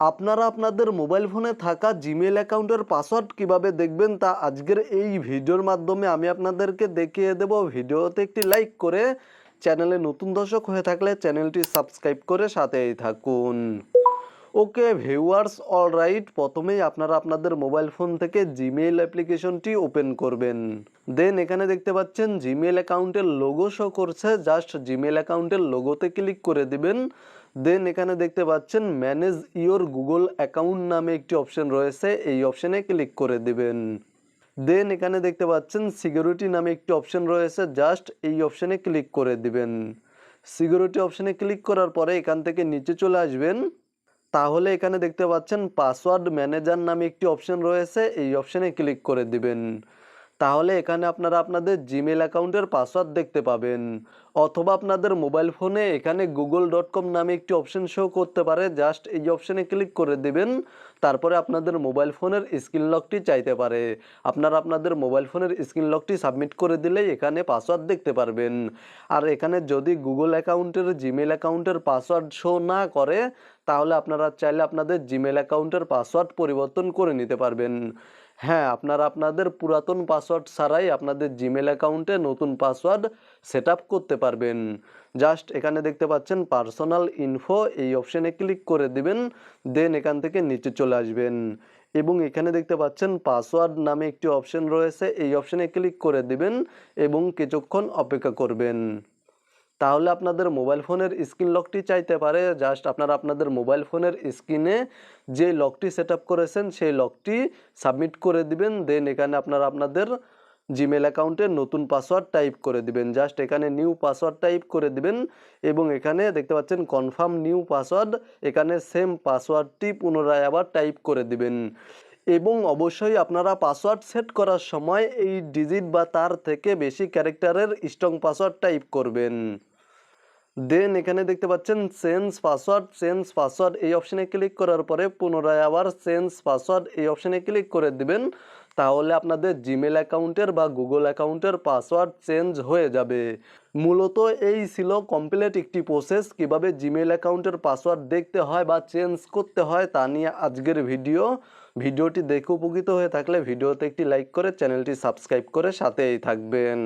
আপনারা আপনাদের মোবাইল ফোনে থাকা জিমেল অ্যাকাউন্টের পাসওয়ার্ড কীভাবে দেখবেন তা আজকের এই ভিডিওর মাধ্যমে আমি আপনাদেরকে দেখিয়ে দেব। ভিডিওতে একটি লাইক করে চ্যানেলে নতুন দর্শক হয়ে থাকলে চ্যানেলটি সাবস্ক্রাইব করে সাথেই থাকুন। Okay, viewers, all right. প্রথমেই আপনারা আপনাদের মোবাইল ফোন থেকে জিমেইল অ্যাপ্লিকেশনটি ওপেন করবেন। দেন এখানে দেখতে পাচ্ছেন জিমেল অ্যাকাউন্টের লোগো শো করছে। জাস্ট জিমেল অ্যাকাউন্টের লোগোতে ক্লিক করে দিবেন। দেন এখানে দেখতে পাচ্ছেন ম্যানেজ ইওর গুগল অ্যাকাউন্ট নামে একটি অপশন রয়েছে, এই অপশনে ক্লিক করে দিবেন। দেন এখানে দেখতে পাচ্ছেন সিকিউরিটি নামে একটি অপশন রয়েছে জাস্ট এই অপশনে ক্লিক করে দিবেন। সিকিউরিটি অপশনে ক্লিক করার পরে এখান থেকে নিচে চলে আসবেন। তাহলে এখানে দেখতে পাচ্ছেন পাসওয়ার্ড ম্যানেজার নামে একটি অপশন রয়েছে, এই অপশনে ক্লিক করে দিবেন। তাহলে এখানে আপনারা আপনাদের জিমেল অ্যাকাউন্টের পাসওয়ার্ড দেখতে পাবেন। অথবা আপনাদের মোবাইল ফোনে এখানে গুগল ডট কম নামে একটি অপশন শো করতে পারে। জাস্ট এই অপশনে ক্লিক করে দিবেন, তারপরে আপনাদের মোবাইল ফোনের স্ক্রিন লকটি চাইতে পারে। আপনারা আপনাদের মোবাইল ফোনের স্ক্রিন লকটি সাবমিট করে দিলেই এখানে পাসওয়ার্ড দেখতে পারবেন। আর এখানে যদি গুগল অ্যাকাউন্টের জিমেল অ্যাকাউন্টের পাসওয়ার্ড শো না করে, তাহলে আপনারা চাইলে আপনাদের জিমেল অ্যাকাউন্টের পাসওয়ার্ড পরিবর্তন করে নিতে পারবেন। হ্যাঁ আপনারা আপনাদের পুরাতন পাসওয়ার্ড ছাড়াই আপনাদের জিমেল অ্যাকাউন্টে নতুন পাসওয়ার্ড সেট করতে পারবেন। জাস্ট এখানে দেখতে পাচ্ছেন পার্সোনাল ইনফো এই অপশানে ক্লিক করে দিবেন দেন এখান থেকে নিচে চলে আসবেন। এবং এখানে দেখতে পাচ্ছেন পাসওয়ার্ড নামে একটি অপশন রয়েছে, এই অপশানে ক্লিক করে দিবেন এবং কিছুক্ষণ অপেক্ষা করবেন। তাহলে আপনাদের মোবাইল ফোনের স্ক্রিন লকটি চাইতে পারে। জাস্ট আপনারা আপনাদের মোবাইল ফোনের স্ক্রিনে যে লকটি সেট করেছেন, সেই লকটি সাবমিট করে দিবেন। দেন এখানে আপনারা আপনাদের জিমেল অ্যাকাউন্টে নতুন পাসওয়ার্ড টাইপ করে দিবেন। জাস্ট এখানে নিউ পাসওয়ার্ড টাইপ করে দিবেন এবং এখানে দেখতে পাচ্ছেন কনফার্ম নিউ পাসওয়ার্ড এখানে সেম পাসওয়ার্ডটি পুনরায় আবার টাইপ করে দিবেন। এবং অবশ্যই আপনারা পাসওয়ার্ড সেট করার সময় এই ডিজিট বা তার থেকে বেশি ক্যারেক্টারের স্ট্রং পাসওয়ার্ড টাইপ করবেন। দেন এখানে দেখতে পাচ্ছেন চেঞ্জ পাসওয়ার্ড চেঞ্জ পাসওয়ার্ড এই অপশানে ক্লিক করার পরে পুনরায় আবার চেঞ্জ পাসওয়ার্ড এই অপশানে ক্লিক করে দিবেন। তাহলে আপনাদের জিমেল অ্যাকাউন্টের বা গুগল অ্যাকাউন্টের পাসওয়ার্ড চেঞ্জ হয়ে যাবে। মূলত এই ছিল কমপ্লিট একটি প্রসেস কীভাবে জিমেল অ্যাকাউন্টের পাসওয়ার্ড দেখতে হয় বা চেঞ্জ করতে হয় তা নিয়ে আজকের ভিডিও ভিডিওটি দেখে উপকৃত হয়ে থাকলে ভিডিওতে একটি লাইক করে চ্যানেলটি সাবস্ক্রাইব করে সাথেই থাকবেন।